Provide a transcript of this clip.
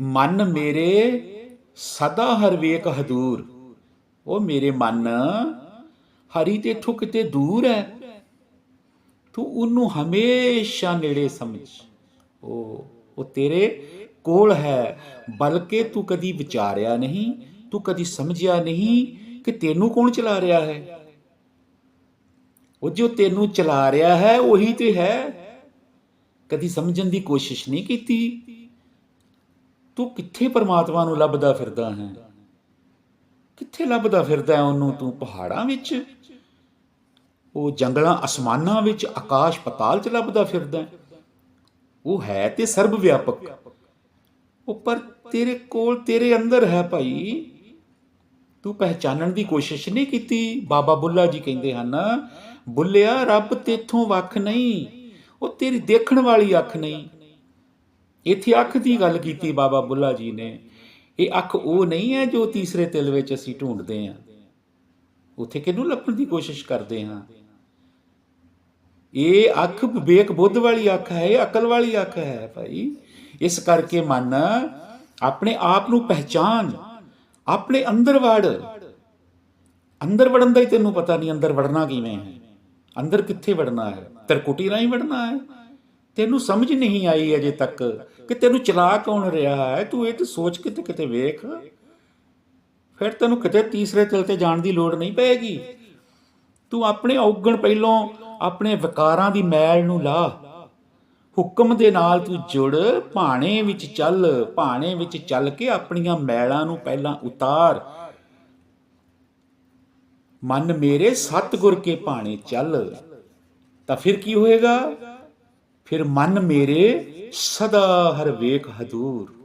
ਮਨ ਮੇਰੇ ਸਦਾ ਹਰ ਵੇਖ ਹਦੂਰ। ਉਹ ਮੇਰੇ ਮਨ ਹਰੀ ਤੇ ਠੁਕ ਤੇ ਦੂਰ ਹੈ। ਤੂੰ ਉਹਨੂੰ ਹਮੇਸ਼ਾ ਨੇੜੇ ਸਮਝ। ਉਹ ਉਹ ਤੇਰੇ ਕੋਲ ਹੈ, ਬਲਕਿ ਤੂੰ ਕਦੀ ਵਿਚਾਰਿਆ ਨਹੀਂ, ਤੂੰ ਕਦੀ ਸਮਝਿਆ ਨਹੀਂ ਕਿ ਤੈਨੂੰ ਕੌਣ ਚਲਾ ਰਿਹਾ ਹੈ। ਉਹ ਜੋ ਤੈਨੂੰ ਚਲਾ ਰਿਹਾ ਹੈ, ਉਹੀ ਤੇ ਹੈ। ਕਦੀ ਸਮਝਣ ਦੀ ਕੋਸ਼ਿਸ਼ ਨਹੀਂ ਕੀਤੀ। ਤੂੰ ਕਿੱਥੇ ਪਰਮਾਤਮਾ ਨੂੰ ਲੱਭਦਾ ਫਿਰਦਾ ਹੈ? ਕਿੱਥੇ ਲੱਭਦਾ ਫਿਰਦਾ ਹੈ ਉਹਨੂੰ ਤੂੰ ਪਹਾੜਾਂ ਵਿੱਚ? ਉਹ ਜੰਗਲਾਂ ਅਸਮਾਨਾਂ ਵਿੱਚ, ਆਕਾਸ਼ ਪਤਾਲ 'ਚ ਲੱਭਦਾ ਫਿਰਦਾ ਹੈ। ਉਹ ਹੈ ਤੇ ਸਰਬ ਵਿਆਪਕ ਉਹ ਪਰ ਤੇਰੇ ਕੋਲ, ਤੇਰੇ ਅੰਦਰ ਹੈ ਭਾਈ। ਤੂੰ ਪਹਿਚਾਨਣ ਦੀ ਕੋਸ਼ਿਸ਼ ਨਹੀਂ ਕੀਤੀ, ਬਾਬਾ ਬੁੱਲਾ ਜੀ ਕਹਿੰਦੇ ਹਨ, ਬੁੱਲਿਆ ਰੱਬ ਤੇਥੋਂ ਵੱਖ ਨਹੀਂ, ਉਹ ਤੇਰੀ ਦੇਖਣ ਵਾਲੀ ਅੱਖ ਨਹੀਂ। ਇੱਥੇ ਅੱਖ ਦੀ ਗੱਲ ਕੀਤੀ ਬਾਬਾ ਬੁੱਲਾ ਜੀ ਨੇ। ਇਹ ਅੱਖ ਉਹ ਨਹੀਂ ਹੈ ਜੋ ਤੀਸਰੇ ਤਿਲ ਵਿੱਚ ਅਸੀਂ ਢੂੰਡਦੇ ਹਾਂ। ਉੱਥੇ ਕਿਹਨੂੰ ਲੱਭਣ ਦੀ ਕੋਸ਼ਿਸ਼ ਕਰਦੇ ਹਾਂ? ਇਹ ਅੱਖ ਵਿਵੇਕ ਬੁੱਧ ਵਾਲੀ ਅੱਖ ਹੈ, ਇਹ ਅਕਲ ਵਾਲੀ ਅੱਖ ਹੈ ਭਾਈ। ਇਸ ਕਰਕੇ ਮਨ ਆਪਣੇ ਆਪ ਨੂੰ ਪਹਿਚਾਨ, ਆਪਣੇ ਅੰਦਰ ਵੜ। ਅੰਦਰ ਵੜਨ ਦਾ ਹੀ ਤੈਨੂੰ ਪਤਾ ਨਹੀਂ ਅੰਦਰ ਵੜਨਾ ਕਿਵੇਂ ਹੈ। ਅੰਦਰ ਕਿੱਥੇ ਵੜਨਾ ਹੈ? ਤਰਕੁਟੀ ਰਾਹੀਂ ਵੜਨਾ ਹੈ? ਤੈਨੂੰ ਸਮਝ ਨਹੀਂ ਆਈ ਅਜੇ ਤੱਕ ਕਿ ਤੈਨੂੰ ਚਲਾ ਕੌਣ ਰਿਹਾ ਹੈ? ਤੂੰ ਇਹ ਤੇ ਸੋਚ ਕੇ ਕਿਤੇ ਵੇਖ। ਫਿਰ ਤੈਨੂੰ ਕਿਤੇ ਤੀਸਰੇ ਤਿਲ ਤੇ ਜਾਣ ਦੀ ਲੋੜ ਨਹੀਂ ਪਏਗੀ। ਤੂੰ ਆਪਣੇ ਔਗਣ ਪਹਿਲੋਂ ਆਪਣੇ ਵਿਕਾਰਾਂ ਦੀ ਮੈਲ ਨੂੰ ਲਾ। ਹੁਕਮ ਦੇ ਨਾਲ ਤੂੰ ਜੁੜ, ਭਾਣੇ ਵਿੱਚ ਚੱਲ, ਭਾਣੇ ਵਿੱਚ ਚੱਲ ਕੇ ਆਪਣੀਆਂ ਮੈਲਾਂ ਨੂੰ ਪਹਿਲਾਂ ਉਤਾਰ। ਮਨ ਮੇਰੇ ਸਤਿਗੁਰ ਕੇ ਭਾਣੇ ਚੱਲ। ਤਾਂ ਫਿਰ ਕੀ ਹੋਏਗਾ? ਫਿਰ ਮਨ ਮੇਰੇ ਸਦਾ ਹਰ ਵੇਖ ਹਦੂਰ।